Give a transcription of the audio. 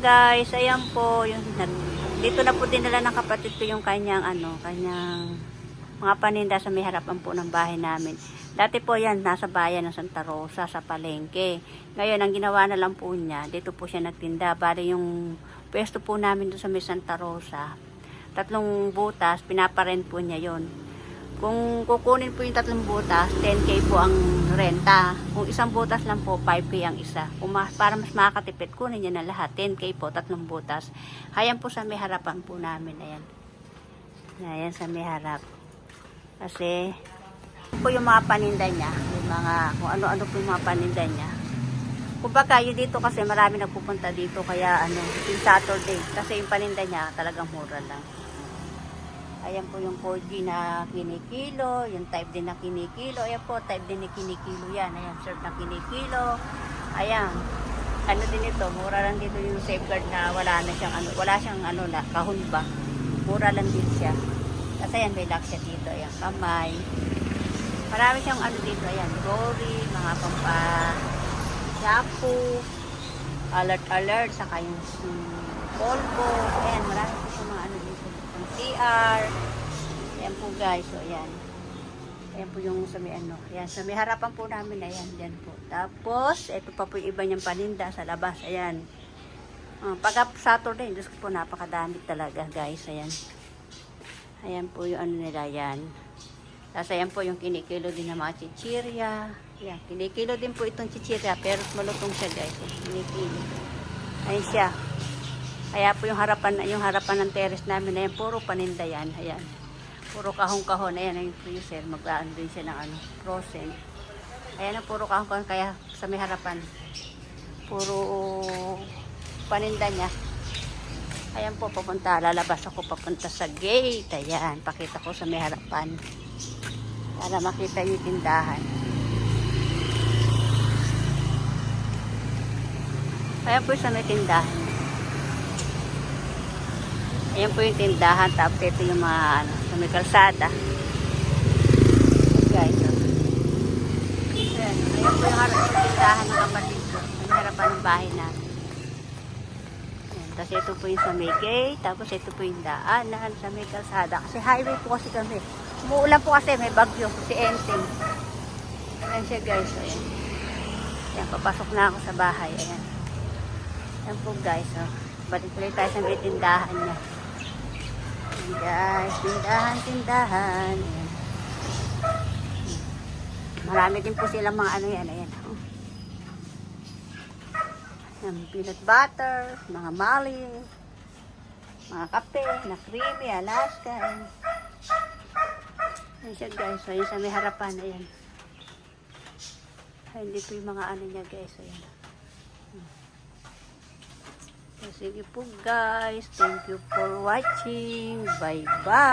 guys, ayan po, yung, dito na po dinala ng kapatid ko yung kanyang ano, kanyang mga paninda sa may harapan po ng bahay namin. Dati po yan, nasa bayan ng Santa Rosa, sa palengke. Ngayon, ang ginawa na lang po niya, dito po siya nagtinda. Bali yung pwesto po namin doon sa may Santa Rosa, tatlong butas, pinaparent po niya yon. Kung kukunin po yung tatlong butas, 10k po ang renta. Kung isang butas lang po, 5k ang isa. Kung ma- para mas makakatipid, kunin niya na lahat. 10k po, tatlong butas. Ayan po sa may harapan po namin. Ayan. Ayan sa may harap. Kasi, po yung mga paninda niya. Yung mga, kung ano-ano po yung mga paninda niya. Kumbaga, yun dito kasi marami nagpupunta dito. Kaya, ano, yung Saturday. Kasi yung paninda niya talagang mura lang. Ayan po yung 4G na kinikilo, yung type din na kinikilo. Ayan po, type din na kinikilo yan. Ayan, serve na kinikilo. Ayan. Ano din ito, mura lang dito yung safeguard na wala na siyang ano, wala siyang ano na, kahon ba. Mura lang din siya. Kasi ayan, may lock siya dito. Ayan, kamay. Marami siyang ano dito. Ayan, glory, mga pampa shampoo, alert alert, saka yung mm, polvo. Ayan, marami po siyang mga ano dito. Yung CR. Ayan po guys. So, ayan. Ayan po yung sa may ano. Ayan, sa may harapan po namin. Ayan, dyan po. Tapos, ito pa po yung iba niyang paninda sa labas. Ayan. Uh, pag Saturday, Diyos ko po, napakadami talaga guys. Ayan. Ayan po yung ano nila. Ayan. Tapos ayan po yung kinikilo din ng mga chichirya. Ayan, kinikilo din po itong chichirya. Pero malutong siya guys. Ayan, Kinikilo. Ayan siya. Kaya po yung harapan, yung harapan ng terrace namin, ayan, puro paninda yan. Ayan. Puro kahong-kahon. Ayan, yung freezer. Maglaan din siya ng ano, frozen. Ayan ang puro kahong-kahon. Kaya sa may harapan, puro paninda niya. Ayan po, papunta. Lalabas ako papunta sa gate. Ayan, pakita ko sa may harapan. Para makita yung tindahan. Ayan po sa may tindahan. Ayan po yung tindahan. Tapos ito yung mga ano, sa may kalsada. Guys, oh. Ayan, ayan po yung harap yung tindahan ng kapatid ko. May harapan ng bahay natin. Tapos ito po yung sa may gate. Tapos ito po yung daanan sa may kalsada. Kasi highway po kasi kami. Umuulan po kasi may bagyo. Si Enteng. Ayan siya guys. Ayan. Ayan, papasok na ako sa bahay. Ayan. Ayan po guys. Oh. Balik ulit tayo sa may tindahan niya. Ayan guys. Tindahan, tindahan. Ayan. Marami din po silang mga ano yan. Ayan. Oh. Ayan, peanut butter, mga mali, mga kape, na creamy, Alaska. Ayan. Ayan siya guys. So, yun sa may harapan. Ayan. Ayan dito yung mga ano niya guys. Ayan. So, sige po guys. Thank you for watching. Bye-bye.